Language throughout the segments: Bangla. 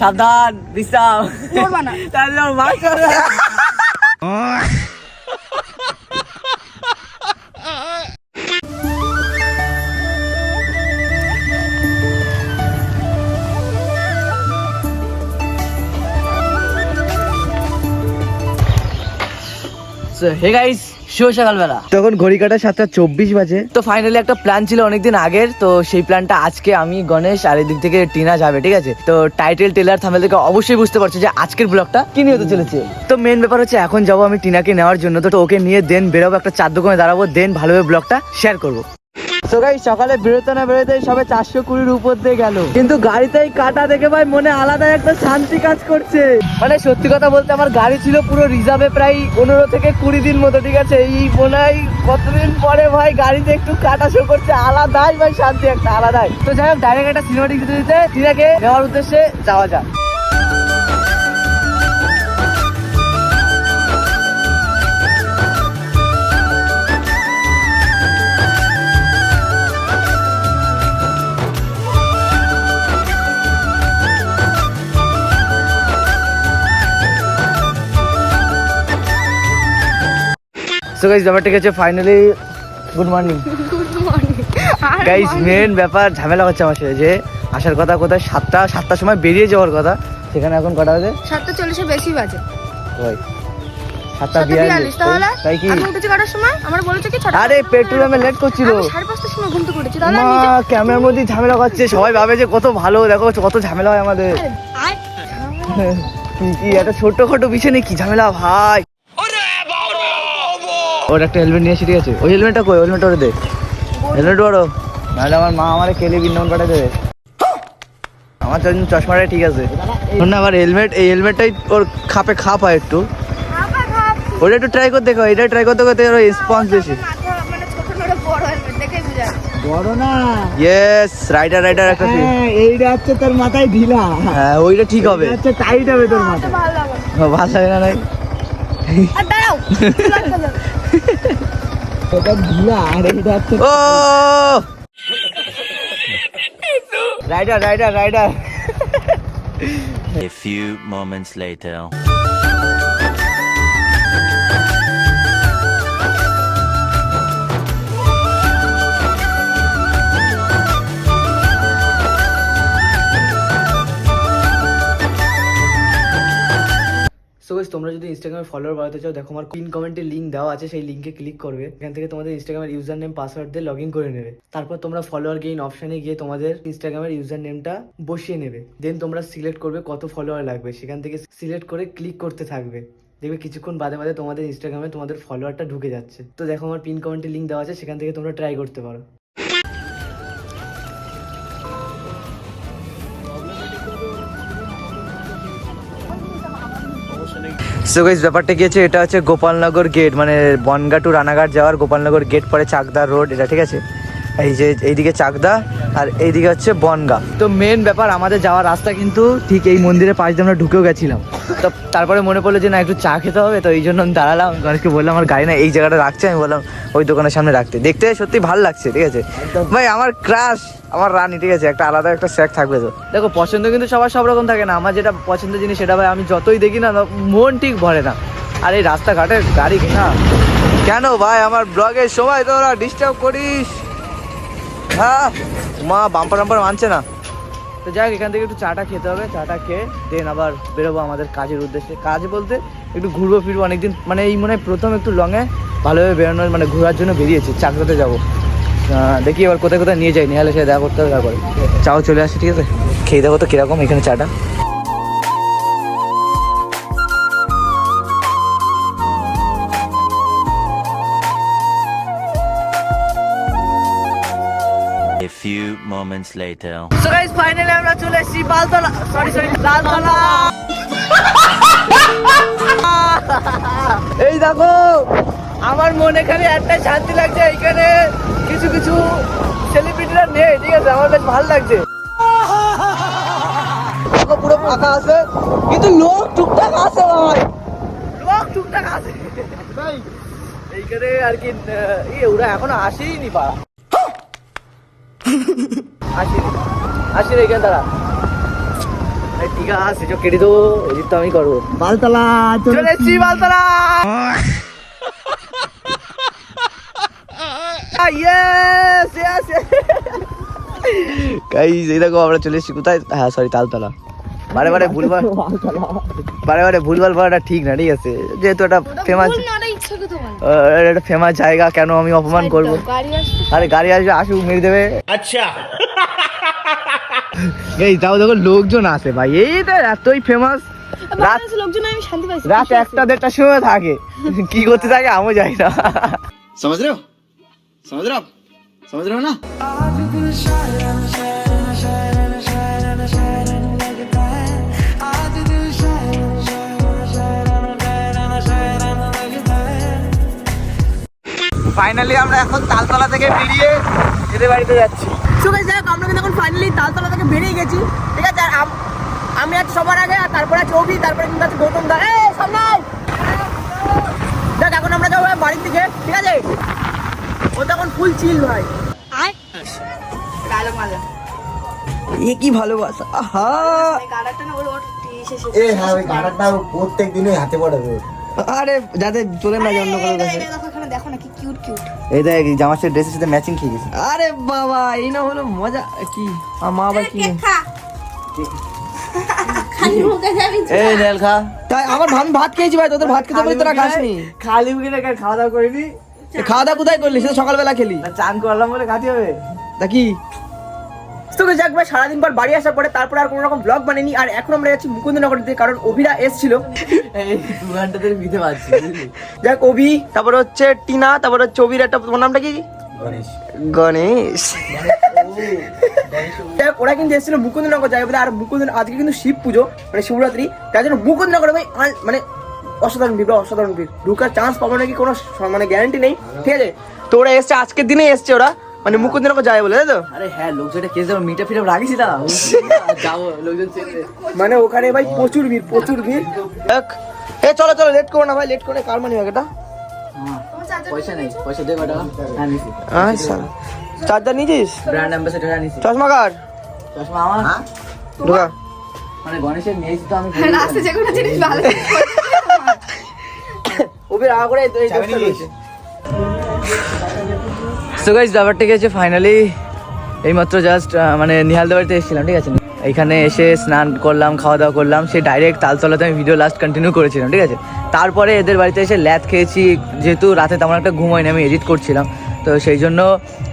সাবধান বিশ্রাম। তাহলে করে হে গাইস শুভ সকালবেলা। তখন ঘড়ি কাটা সাতটা চব্বিশ বাজে। তো ফাইনালি একটা প্ল্যান ছিল অনেকদিন আগের তো সেই প্ল্যানটা আজকে আমি গণেশ আর এদিক থেকে টিনা যাবে ঠিক আছে? তো টাইটেল টেলার থামেল থেকে অবশ্যই বুঝতে পারছ যে আজকের ব্লগটা কি নিয়ে হতে চলেছে। তো মেন ব্যাপার হচ্ছে এখন যাব আমি টিনাকে নেওয়ার জন্য তো ওকে নিয়ে দেন বেরোবো একটা চার দোকানে দাঁড়াবো দেন ভালোভাবে ব্লগটা শেয়ার করব। তো গাই সকালে বেরোতে না বেরোতে সবে চারশো কুড়ির উপর দিয়ে গেল। কিন্তু গাড়িতেই কাটা দেখে ভাই মনে আলাদা একটা শান্তি কাজ করছে। মানে সত্যি কথা বলতে আমার গাড়ি ছিল পুরো রিজার্ভে প্রায় পনেরো থেকে কুড়ি দিন মতো, ঠিক আছে? এই মনে কতদিন পরে ভাই গাড়িতে একটু কাটা শো করছে? আলাদাই ভাই শান্তি একটা, আলাদাই। তো যাই হোক ডাইরেক্ট একটা সিনেমাটিক দিতে দিতে নেওয়ার উদ্দেশ্যে যাওয়া যাক। সো গাইস ব্যাপারটা হচ্ছে? Finally good morning guys main ব্যাপার ঝামেলা হচ্ছে আমার সাথে যে আসার কথা কোথায়? সাতটা সাতটার সময় বেরিয়ে যাওয়ার কথা। সেখানে এখন কটা বাজে? সাতটা চল্লিশে বেশি বাজে। ওই। সাতটা সাতটা বিয়াল্লিশ। বিয়াল্লিশ। তাহলে তাই কি? আমি উঠেছি কটার সময়? আমার বলেছে কি ছটা আরে পেট্রোলে লেট করছিল। সাড়ে পাঁচটার সময় ঘুম থেকে উঠেছি। তাহলে মা ক্যামেরার মধ্যে ঝামেলা করছে। সবাই ভাবে যে কত ভালো দেখো কত ঝামেলা হয় আমাদের। কি একটা ছোট্ট খাটো বিষয় নেই কি ঝামেলা ভাই? ওর একটা হেলমেট নিয়ে এসে ঠিক আছে। ওই হেলমেটটা কই? হেলমেটটা ওরে দে। হেলমেট ওরো। নাহলে আমার মা আমার কেলে বৃন্দাবন পাঠিয়ে দেবে। আমার জন্য চশমাটাই ঠিক আছে। শোন না আবার হেলমেট এই হেলমেটটাই ওর খাপে খাপ হয় একটু। ওটা একটু ট্রাই করতে দেখো এটা ট্রাই করতে করতে ওর রেসপন্স বেশি। মাথা মানে বড় না? ইয়েস রাইডার রাইডার একটা feel। হ্যাঁ এইটা হচ্ছে তোর মাথায় ঢিলা। হ্যাঁ ওইটা ঠিক হবে। হচ্ছে টাইট হবে তোর আমার মাথায়। ভালো লাগে না। ভালো লাগে না নাই আর দাঁড়াও ও rider rider rider A few moments later. তোমরা যদি ইনস্টাগ্রামে ফলোয়ার বাড়াতে চাও, দেখো আমার পিন কমেন্টে লিংক দেওয়া আছে, সেই লিঙ্কে ক্লিক করবে। এখান থেকে তোমাদের ইনস্টাগ্রামের ইউজার নেম পাসওয়ার্ড দিয়ে লগ ইন করে নেবে। তারপর তোমরা ফলোয়ার গেইন অপশনে গিয়ে তোমাদের ইনস্টাগ্রামের ইউজার নেমটা বসিয়ে নেবে। দেন তোমরা সিলেক্ট করবে কত ফলোয়ার লাগবে। সেখান থেকে সিলেক্ট করে ক্লিক করতে থাকবে। দেখবে কিছুক্ষণ বাদে বাদে তোমাদের ইনস্টাগ্রামে তোমাদের ফলোয়ারটা ঢুকে যাচ্ছে। তো দেখো আমার পিন কমেন্টে লিংক দেওয়া আছে, সেখান থেকে তোমরা ট্রাই করতে পারো। সো ব্যাপারটা কি আছে এটা হচ্ছে গোপালনগর গেট মানে বনগা টু রানাঘাট যাওয়ার গোপালনগর গেট পরে চাকদার রোড এটা ঠিক আছে? এই যে এইদিকে চাকদা আর এইদিকে হচ্ছে বনগা। তো মেন ব্যাপার আমাদের যাওয়ার রাস্তা কিন্তু ঠিক এই মন্দিরের পাশ দিয়ে আমরা ঢুকেও গেছিলাম। তো তারপরে মনে পড়ল যে না একটু চা খেতে হবে তো এই জন্য আমি দাঁড়ালাম। গণেশকে বললাম আমার গাড়ি না এই জায়গাটা রাখছে। আমি বললাম ওই দোকানের সামনে রাখতে। দেখতে সত্যি ভালো লাগছে ঠিক আছে? ভাই আমার ক্রাশ আমার রানী ঠিক আছে? একটা আলাদা একটা স্যাক থাকবে তো। দেখো পছন্দ কিন্তু সবার সব রকম থাকে না। আমার যেটা পছন্দের জিনিস সেটা ভাই আমি যতই দেখি না মন ঠিক ভরে না। আর এই রাস্তাঘাটের গাড়ি না কেন ভাই আমার ব্লগের সময় তোরা ডিস্টার্ব করিস। হ্যাঁ মা বাম্পার বাম্পার মানছে না। তো যাই এখান থেকে একটু চাটা খেতে হবে, চাটা খেয়ে দেন আবার বেরোবো আমাদের কাজের উদ্দেশ্যে। কাজ বলতে একটু ঘুরবো, ফিরবো অনেকদিন মানে এই মনে হয় প্রথম একটু লঙে ভালোভাবে বেরোনোর মানে ঘোরার জন্য বেরিয়েছি, চাকরাতে যাব। দেখি এবার কোথায় কোথায় নিয়ে যাই, নিহালে সে দেখা করতে হবে তারপরে। চাও চলে আসি, ঠিক আছে? খেয়ে দেখো তো কীরকম এখানে চাটা। Few moments later. So guys finally আমরা চলে এসেছি বালতলা সরি সরি লালতলা এই দেখো, আমার মনে এখানে একটা শান্তি লাগছে এখানে কিছু কিছু সেলিব্রিটিরা নেই, ঠিক আছে? আমার বেশ ভালো লাগছে। পুরো ফাঁকা আছে। কিন্তু লোক টুকটাক আছে ভাই। লোক টুকটাক আছে। এইখানে আর কি ইয়ে ওরা এখনও আসেইনি পাড়া এখানে এই ঠিক আছে চো কেটে দেবো এদিক তো আমি করব। বালতলা চলে। এসছি বালতলা! ইয়েস ইয়েস গাইস এই দেখো আমরা চলে এসেছি কোথায়? হ্যাঁ সরি তালতলা। বারে বারে ভুলভাল। বারে বারে ভুলভাল বলাটা ঠিক না ঠিক আছে? যেহেতু একটা ফেমাস ফেমাস জায়গা কেন আমি অপমান করব? গাড়ি আসবে। আরে গাড়ি আসবে আসুক মেরে দেবে। আচ্ছা। এই তাও দেখো লোকজন আসে ভাই। এই তো এতই ফেমাস লোকজন রাত একটা দেড়টার সময় থাকে। কি করতে থাকে আমিও যাই না। সমাজ রেও সমাজ রেও সমাজ রেও না। ফাইনালি আমরা এখন তালতলা থেকে বেরিয়ে এদের বাড়িতে যাচ্ছি। সো গাইস দেখো আমরা কিন্তু এখন ফাইনালি তালতলা থেকে বেরিয়ে গেছি ঠিক আছে? আর আমি আছি সবার আগে আর তারপরে আছে অভি তারপরে কিন্তু আছে গৌতম দা। এই সামলাই দেখ এখন আমরা যাব বাড়ির দিকে ঠিক আছে? ও তখন ফুল চিল ভাই। এ কি ভালোবাসা আহা! এই গাড়াটা না ওর ওর টি শেষে এ হ্যাঁ ওই গাড়াটা প্রত্যেক দিনই হাতে পড়াবে আরে যাতে চলে না অন্য কারোর কাছে। কিউট এই দেখ জামা সেট ড্রেসের সাথে ম্যাচিং খেয়ে গেছে। আরে বাবা এই না হলো মজা কি? আর মা আবার কি? খালি মুখে যাবি এই নেল খা। তাই আমার আমি ভাত খেয়েছি ভাই তোদের ভাত খেতে বলি তোরা খাসনি? খালি মুখে না খাওয়া দাওয়া করিনি। খাওয়া দাওয়া কোথায় করলি? সেটা সকালবেলা খেলি। চান করলাম বলে খাতে হবে। তা কি? তোকে যাক ভাই সারাদিন পর বাড়ি আসার পরে তারপরে আর কোনো রকম ব্লগ বানাইনি আর এখন আমরা যাচ্ছি মুকুন্দনগর দিকে কারণ অভিরা এসছিল। এই দু ঘণ্টা ধরে মিথে পাচ্ছি যাক অভি তারপর হচ্ছে টিনা তারপর হচ্ছে অভির একটা তোমার নামটা কি? গণেশ। গণেশ। ওরা কিন্তু এসেছিল মুকুন্দনগর জায়গা বলে আর মুকুন্দ আজকে কিন্তু শিব পুজো মানে শিবরাত্রি। তার জন্য মুকুন্দনগরে ভাই মানে অসাধারণ ভিড় অসাধারণ ভিড়। ঢুকার চান্স পাবো নাকি কোনো মানে গ্যারান্টি নেই। ঠিক আছে? তো ওরা এসছে আজকের দিনে এসছে ওরা। মানে মুকুন্দনগর যায় বলে তাই তো? আরে হ্যাঁ লোকজনটা কেস যাব মিটে ফিটে রাখিস না যাব লোকজন মানে ওখানে ভাই প্রচুর ভিড় প্রচুর ভিড়। দেখ। এ চলো চলো লেট করো না ভাই লেট করে কার মানি এটা? পয়সা নেই পয়সা দে কটা হ্যাঁ নিছি। আচ্ছা। চার্জার নিয়েছিস? ব্র্যান্ড অ্যাম্বাসেডর নিছি। চশমা কার? চশমা আমার? ঢোকা মানে গণেশের নিয়েছি তো আমি রাস্তা যে কোনো জিনিস ভালো ওবে আগা করে এই দোষটা সো গাইস ব্যাপারটা গেছে ফাইনালি এইমাত্র জাস্ট মানে নিহালদা বাড়িতে এসেছিলাম, ঠিক আছে? এখানে এসে স্নান করলাম খাওয়া দাওয়া করলাম, সে ডাইরেক্ট তালতলাতে আমি ভিডিও লাস্ট কন্টিনিউ করেছিলাম, ঠিক আছে? তারপরে এদের বাড়িতে এসে ল্যাদ খেয়েছি, যেহেতু রাতে তেমন একটা ঘুম হয়নি, আমি এডিট করছিলাম। তো সেই জন্য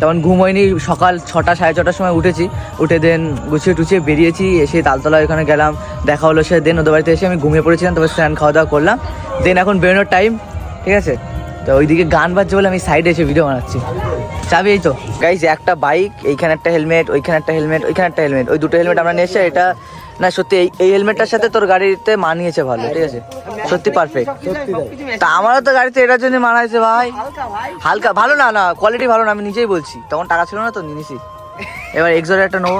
তেমন ঘুম হয়নি, সকাল ছটা, সাড়ে ছটার সময় উঠেছি, উঠে দেন গুছিয়ে টুছিয়ে বেরিয়েছি, এসে তালতলা ওখানে গেলাম, দেখা হলো সে দেন ওদের বাড়িতে এসে আমি ঘুমিয়ে পড়েছিলাম, তারপর স্নান খাওয়া দাওয়া করলাম দেন এখন বেরোনোর টাইম ঠিক আছে? তো ওইদিকে গান বাজছে বলে আমি সাইডে এসে ভিডিও বানাচ্ছি। চাবি তো। গাইজ একটা বাইক এইখানে একটা হেলমেট ওইখানে একটা হেলমেট ওইখানে একটা হেলমেট ওই দুটো হেলমেট আমরা নিয়ে এটা, না, সত্যি, এই হেলমেটটার সাথে তোর গাড়িতে মানিয়েছে ভালো, ঠিক আছে? সত্যি পারফেক্ট তা আমারও তো গাড়িতে এটার জন্য মানাইছে ভাই। হালকা, ভালো না না কোয়ালিটি ভালো না, আমি নিজেই বলছি। তখন টাকা ছিল না তো, নিয়ে নিছি। এবার এক্সোর একটা নেব।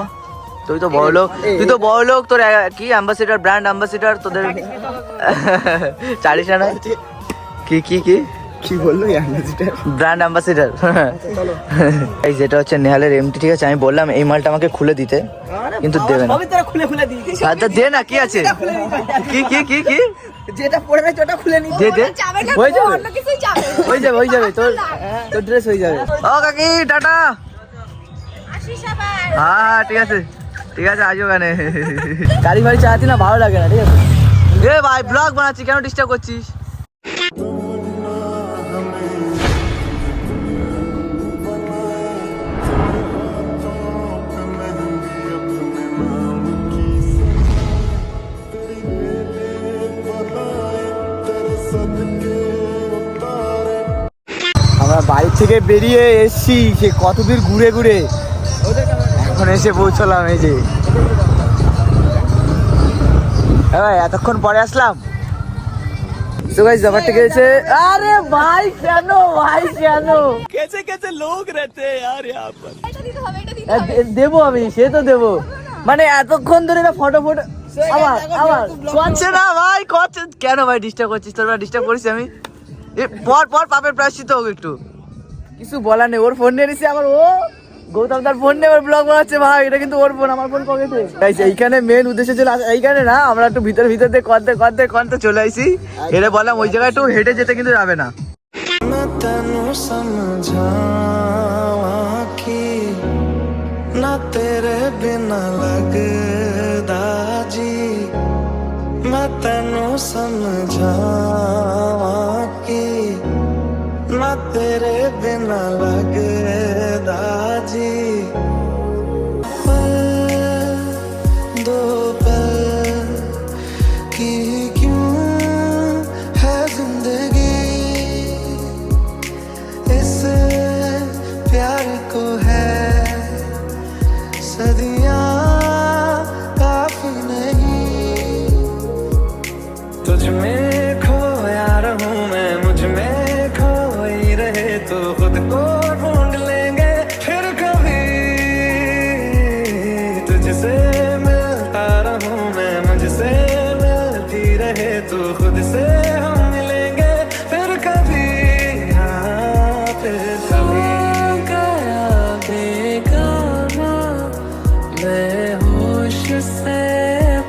তুই তো বড় লোক, তুই তো বড় লোক, তোর কি অ্যাম্বাসিডার ব্র্যান্ড অ্যাম্বাসিডার তোদের চালিস না? কি কি কি? কি বলল? ব্র্যান্ড অ্যাম্বাসিডার এই যেটা হচ্ছে নেহালের এমটি ঠিক আছে? আমি বললাম এই মালটা আমাকে খুলে দিতে কিন্তু দেবে না। আচ্ছা দে না কি আছে? কি কি কি কি? যেটা পরে রয়েছে ওটা খুলে নিস দে দে। যাবে না হয়ে যাবে। অন্য কিছুই যাবে হয়ে যাবে হয়ে যাবে। তোর তোর ড্রেস হয়ে যাবে। ও কাকি টাটা। হ্যাঁ ঠিক আছে। ঠিক আছে আজও গাড়ি না ভালো লাগে না ঠিক আছে? এ ভাই ব্লগ বানাচ্ছি কেন ডিস্টার্ব করছিস? থেকে বেরিয়ে এসছি সে কতদূর ঘুরে ঘুরে। এখন এসে পৌঁছলাম এই যে। হ্যাঁ ভাই এতক্ষণ পরে আসলাম? তো গাইস ব্যাপারটা গেছে আরে ভাই কেন? ভাই কেন? দিতে এ, দে- দেবো আমি সে তো দেবো। মানে এতক্ষণ ধরে না ফটো ফটো আবার আবার। করছে না ভাই করছে কেন ভাই ডিস্টার্ব করছিস তোর ডিস্টার্ব করিস আমি। এ পর পর পাপের প্রায়শ্চিত হোক একটু। কিছু বলা নেই, ওর ফোন নিয়ে আমার ও! গৌতম তার ফোন নিয়ে ব্লগ বানাচ্ছে, ভাই, এটা কিন্তু ওর ফোন আমার ফোন পকেটে তাই এইখানে মেন উদ্দেশ্য ছিল, এইখানে না, আমরা একটু ভিতর ভিতর দিয়ে কন্তে কন্তে কন্তে চলে আসি এটা বললাম, ওই জায়গায় একটু হেঁটে যেতে কিন্তু যাবে না। না তেরে तेरे बिना लग तुझसे मिलता रहूं मैं मुझसे मिलती रहे तो खुद से हम मिलेंगे फिर कभी हाँ फिर कभी गया बेगाना मैं होश से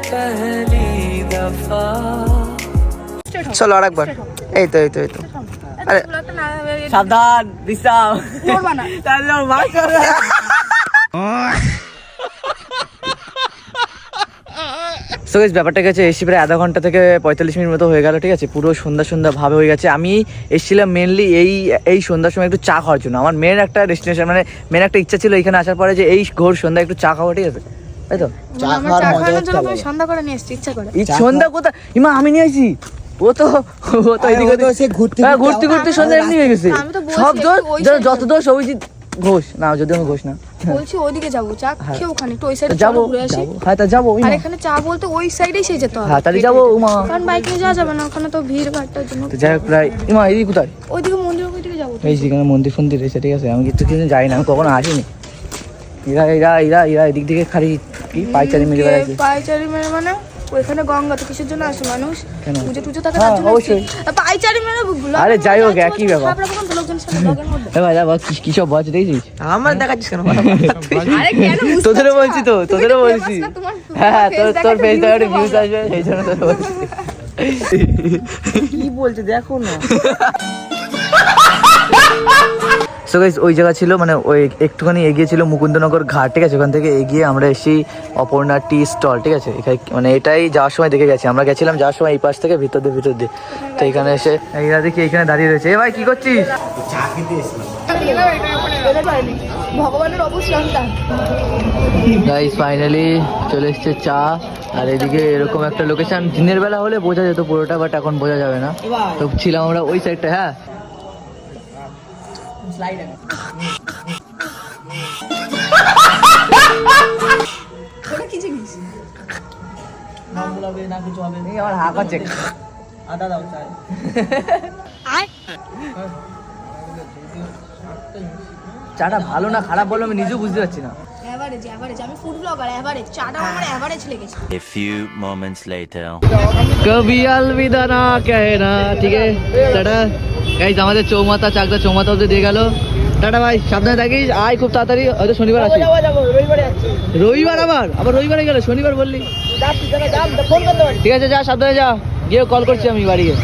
पहली दफा চলো আর একবার এই তো এই তো এই তো আরে ব্লগটা না সাবধান বিশ্রাম করবা না তাহলে মার সো গাইস ব্যাপারটা গেছে এসছি প্রায় আধা ঘণ্টা থেকে পঁয়তাল্লিশ মিনিট মতো হয়ে গেল ঠিক আছে? পুরো সন্ধ্যা সন্ধ্যা ভাবে হয়ে গেছে। আমি এসেছিলাম মেনলি এই এই সন্ধ্যার সময় একটু চা খাওয়ার জন্য। আমার মেন একটা ডেস্টিনেশন মানে মেন একটা ইচ্ছা ছিল এখানে আসার পরে যে এই ঘোর সন্ধ্যা একটু চা খাওয়া ঠিক আছে? তাই তো। তুমি সন্ধ্যা করে নিয়ে এসছি ইচ্ছা করে। সন্ধ্যা কোথায়? ইমা আমি নিয়ে আইছি ও তো ও তো এদিকে তো সে ঘুরতে হ্যাঁ, ঘুরতে ঘুরতে ঘুরতে সন্ধ্যা এমনি হয়ে গেছে। আমি তো বলছি সব দোষ যত দোষ অভিজিৎ ঘোষ। না যদি আমি ঘোষ না। বলছি ওইদিকে যাব। চা খেয়ে ওখানে একটু ওই সাইডে যাব ঘুরে আসি। হ্যাঁ তা যাব আর এখানে চা বলতে ওই সাইডেই সে যেতে হবে। হ্যাঁ তাহলে যাব উমা। কারণ বাইক নিয়ে যাওয়া যাবে না ওখানে তো ভিড় ভাট্টার জন্য। তো যাই হোক প্রায় উমা এদিকে কোথায়? ওইদিকে মন্দির ওইদিকে যাব। এই যেখানে মন্দির ফন্দির রয়েছে ঠিক আছে? আমি কিছু কিছু যাই না আমি কখনো আসিনি। এরা এরা এরা এরা এদিক দিকে খালি কি? পাইচারি মেরে বেড়াচ্ছে পাইচারি মেরে মানে? ওইখানে গঙ্গা তো কিসের জন্য আসে মানুষ? পুজো টুজো থাকে হ্যাঁ, তার জন্য অবশ্যই। আর পাইচারি মেরে vlog আরে যাই হোক, একই ব্যাপার। খারাপ রকম তো লোকজনের সাথে এর মধ্যে। এ ভাই দেখো কি কি সব বলছে দেখছিস আমার দেখাচ্ছিস কেন? আরে কেন? তোদেরও বলছি তো তুমি তোদেরও বলছি। famous না, তোমার হ্যাঁ হ্যাঁ তোর তোর ফেস দেখাতে ভিউজ আসবে সেই জন্য তোর বলছি। কি বলছে? দেখো না। সো ওই জায়গা ছিল মানে ওই একটুখানি এগিয়ে ছিল মুকুন্দনগর ঘাট, ঠিক আছে? ওখান থেকে এগিয়ে আমরা এসেছি অপর্ণা টি স্টল, ঠিক আছে? এখানে মানে এটাই যাওয়ার সময় দেখে গেছি। আমরা গেছিলাম যাওয়ার সময় এই পাশ থেকে, ভিতর দিয়ে ভিতর দিয়ে। তো এখানে এসে এরা দেখি, এখানে দাঁড়িয়ে রয়েছে। এ ভাই, কি করছিস? ফাইনালি চলে এসছে চা। আর এদিকে এরকম একটা লোকেশন দিনের বেলা হলে বোঝা যেত পুরোটা বাট এখন বোঝা যাবে না। তো ছিলাম আমরা ওই সাইডটা হ্যাঁ? ওটা চাই আয় চাটা ভালো না খারাপ বলো আমি নিজেও বুঝতে পারছি না। অ্যাভারেজ অ্যাভারেজ আমি ফুড ব্লগার অ্যাভারেজ চাটা আমার অ্যাভারেজ লেগেছে। A few moments later. কবি আলবিদা না কহে না ঠিক আছে? টাটা। গাইজ আমাদের চৌমাথা চাকদা চৌমাথা অব্দি দিয়ে গেল। টাটা ভাই সাবধানে থাকিস। আয় খুব তাড়াতাড়ি হয়তো শনিবার আসি রবিবারে আবার? আবার রবিবারে গেলে? শনিবার বললি। ঠিক আছে যা সাবধানে যা। গিয়ে কল করছি আমি বাড়ি গিয়ে